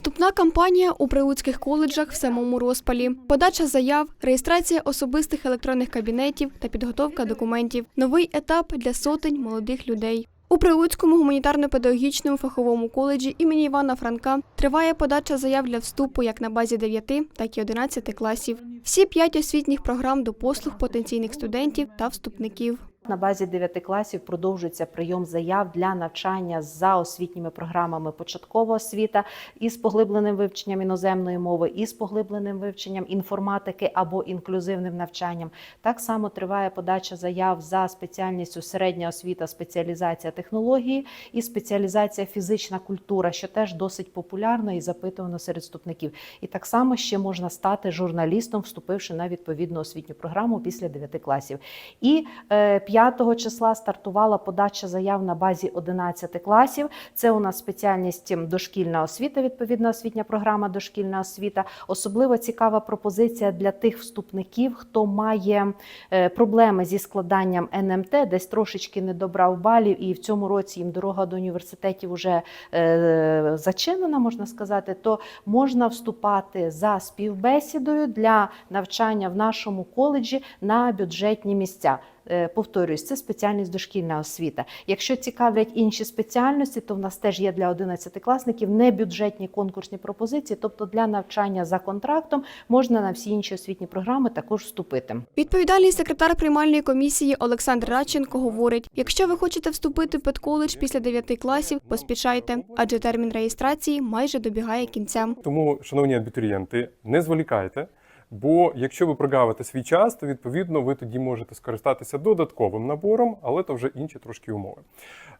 Вступна кампанія у прилуцьких коледжах в самому розпалі. Подача заяв, реєстрація особистих електронних кабінетів та підготовка документів. Новий етап для сотень молодих людей. У Прилуцькому гуманітарно-педагогічному фаховому коледжі імені Івана Франка триває подача заяв для вступу як на базі 9, так і 11 класів. Всі п'ять освітніх програм до послуг потенційних студентів та вступників. На базі 9 класів продовжується прийом заяв для навчання за освітніми програмами початкова освіта із поглибленим вивченням іноземної мови, і з поглибленим вивченням інформатики або інклюзивним навчанням. Так само триває подача заяв за спеціальністю середня освіта, спеціалізація технології і спеціалізація фізична культура, що теж досить популярно і запитувано серед вступників. І так само ще можна стати журналістом, вступивши на відповідну освітню програму після 9 класів. І е, 5 числа стартувала подача заяв на базі 11 класів. Це у нас спеціальність дошкільна освіта, відповідна освітня програма дошкільна освіта. Особливо цікава пропозиція для тих вступників, хто має е, проблеми зі складанням НМТ, десь трошечки не добрав балів, і в цьому році їм дорога до університетів вже е, зачинена, можна сказати, то можна вступати за співбесідою для навчання в нашому коледжі на бюджетні місця. Е, Повторюсь, це спеціальність дошкільна освіта. Якщо цікавлять інші спеціальності, то в нас теж є для 11-класників небюджетні конкурсні пропозиції, тобто для навчання за контрактом можна на всі інші освітні програми також вступити. Відповідальний секретар приймальної комісії Олександр Радченко говорить: якщо ви хочете вступити в педколедж після 9 класів, поспішайте, адже термін реєстрації майже добігає кінця. Тому, шановні абітурієнти, не зволікайте. Бо якщо ви прогавите свій час, то відповідно ви тоді можете скористатися додатковим набором, але то вже інші трошки умови.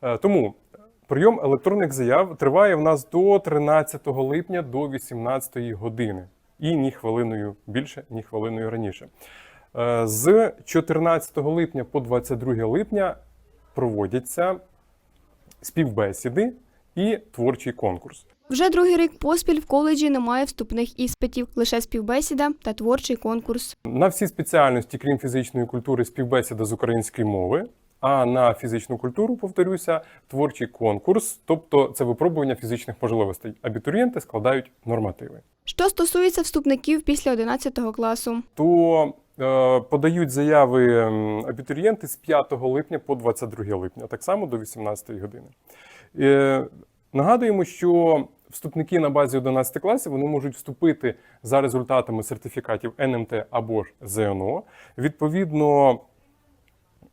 Е, Тому прийом електронних заяв триває в нас до 13 липня до 18 години. І ні хвилиною більше, ні хвилиною раніше. Е, З 14 липня по 22 липня проводяться співбесіди і творчий конкурс. Вже другий рік поспіль в коледжі немає вступних іспитів, лише співбесіда та творчий конкурс. На всі спеціальності, крім фізичної культури, співбесіда з української мови. А на фізичну культуру, повторюся, творчий конкурс, тобто це випробування фізичних можливостей. Абітурієнти складають нормативи. Що стосується вступників після 11 класу, То е, подають заяви абітурієнти з 5 липня по 22 липня, так само до 18 години. Е, нагадуємо, що вступники на базі 11 класів вони можуть вступити за результатами сертифікатів НМТ або ж ЗНО. Відповідно,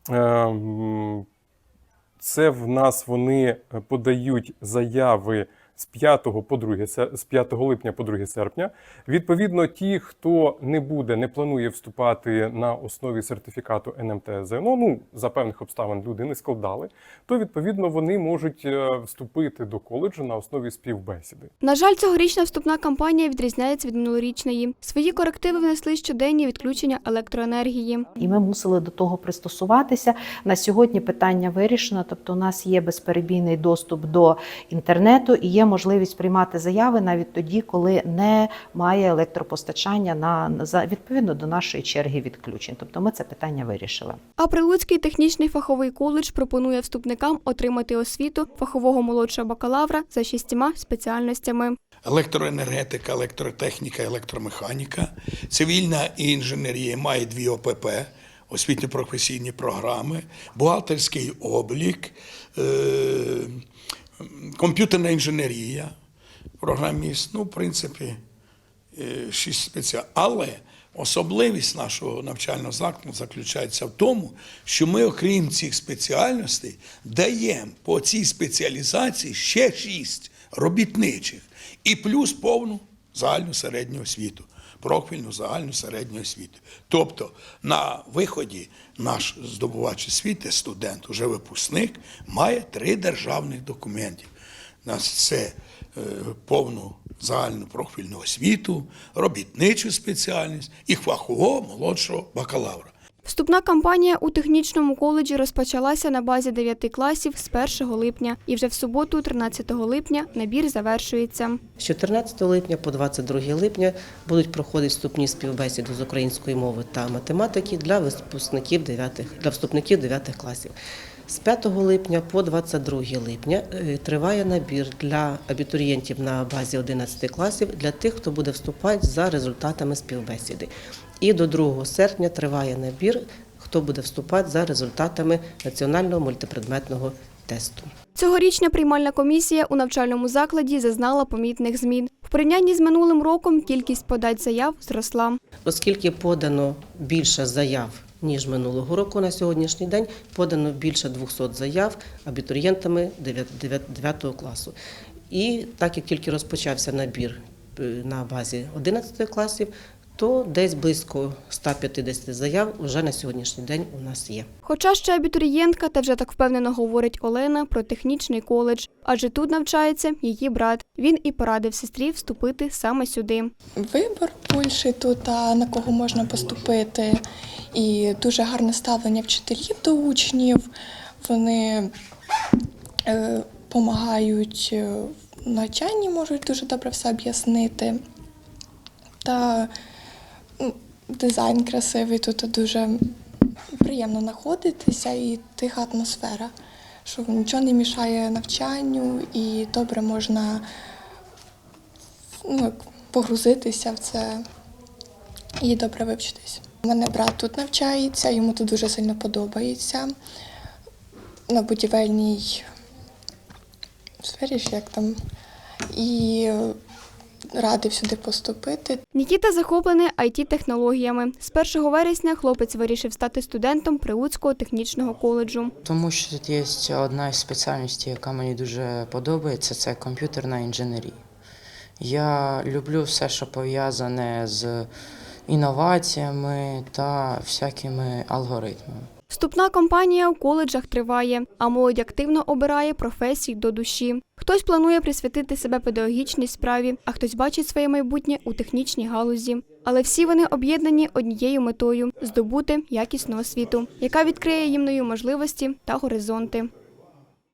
е, це в нас вони подають заяви з 5 по 2, се- з 5 липня по 2 серпня. Відповідно, ті, хто не буде, не планує вступати на основі сертифікату НМТ ЗНО, ну за певних обставин люди не складали, то відповідно вони можуть е, вступити до коледжу на основі співбесіди. на жаль, цьогорічна вступна кампанія відрізняється від минулорічної. Свої корективи внесли щоденні відключення електроенергії. І ми мусили до того пристосуватися. На сьогодні питання вирішено, тобто у нас є безперебійний доступ до інтернету і є можливість приймати заяви навіть тоді, коли немає електропостачання на відповідно до нашої черги відключень. Тобто ми це питання вирішили. А Прилуцький технічний фаховий коледж пропонує вступникам отримати освіту фахового молодшого бакалавра за шістьма спеціальностями. електроенергетика, електротехніка, електромеханіка, цивільна інженерія має дві ОПП, освітньо-професійні програми, бухгалтерський облік, е, комп'ютерна інженерія, програміст, ну, в принципі, е, шість спеціалів. Але особливість нашого навчального закладу заключається в тому, що ми, окрім цих спеціальностей, даємо по цій спеціалізації ще шість робітничих і плюс повну загальну середню освіту. Профільну загальну середню освіту. Тобто на виході наш здобувач освіти, студент, уже випускник, має три державних документів. Нас це е, повну загальну профільну освіту, робітничу спеціальність і фахового молодшого бакалавра. Вступна кампанія у технічному коледжі розпочалася на базі 9 класів з 1 липня, і вже в суботу, 13 липня, набір завершується. З 14 липня по 22 липня будуть проходити вступні співбесіди з української мови та математики для випускників 9, для вступників 9 класів. З 5 липня по 22 липня е, триває набір для абітурієнтів на базі 11 класів для тих, хто буде вступати за результатами співбесіди. І до 2 серпня триває набір, хто буде вступати за результатами національного мультипредметного тесту. Цьогорічня приймальна комісія у навчальному закладі зазнала помітних змін. В порівнянні з минулим роком кількість подать заяв зросла. Оскільки подано більше заяв, ніж минулого року на сьогоднішній день, подано більше 200 заяв абітурієнтами 9 класу. І так як тільки розпочався набір е, на базі 11 класів, то десь близько 150 заяв вже на сьогоднішній день у нас є. Хоча ще абітурієнтка, та вже так впевнено говорить Олена про технічний коледж, адже тут навчається її брат. Він і порадив сестрі вступити саме сюди. Вибор більший тут, а на кого можна поступити. І дуже гарне ставлення вчителів до учнів. Вони допомагають в навчанні, можуть дуже добре все об'яснити. Та дизайн красивий, тут дуже приємно знаходитися і тиха атмосфера, що нічого не мішає навчанню і добре можна ну, погрузитися в це і добре вивчитись. У мене брат тут навчається, йому тут дуже сильно подобається. На будівельній сфері, як там, і радив сюди поступити. Нікіта захоплений it технологіями. З 1 вересня хлопець вирішив стати студентом Прилуцького технічного коледжу. Тому що тут є одна із спеціальностей, яка мені дуже подобається, це комп'ютерна інженерія. Я люблю все, що пов'язане з інноваціями та всякими алгоритмами. Вступна кампанія у коледжах триває, а молодь активно обирає професії до душі. Хтось планує присвятити себе педагогічній справі, а хтось бачить своє майбутнє у технічній галузі. Але всі вони об'єднані однією метою здобути якісну освіту, яка відкриє їм нові можливості та горизонти.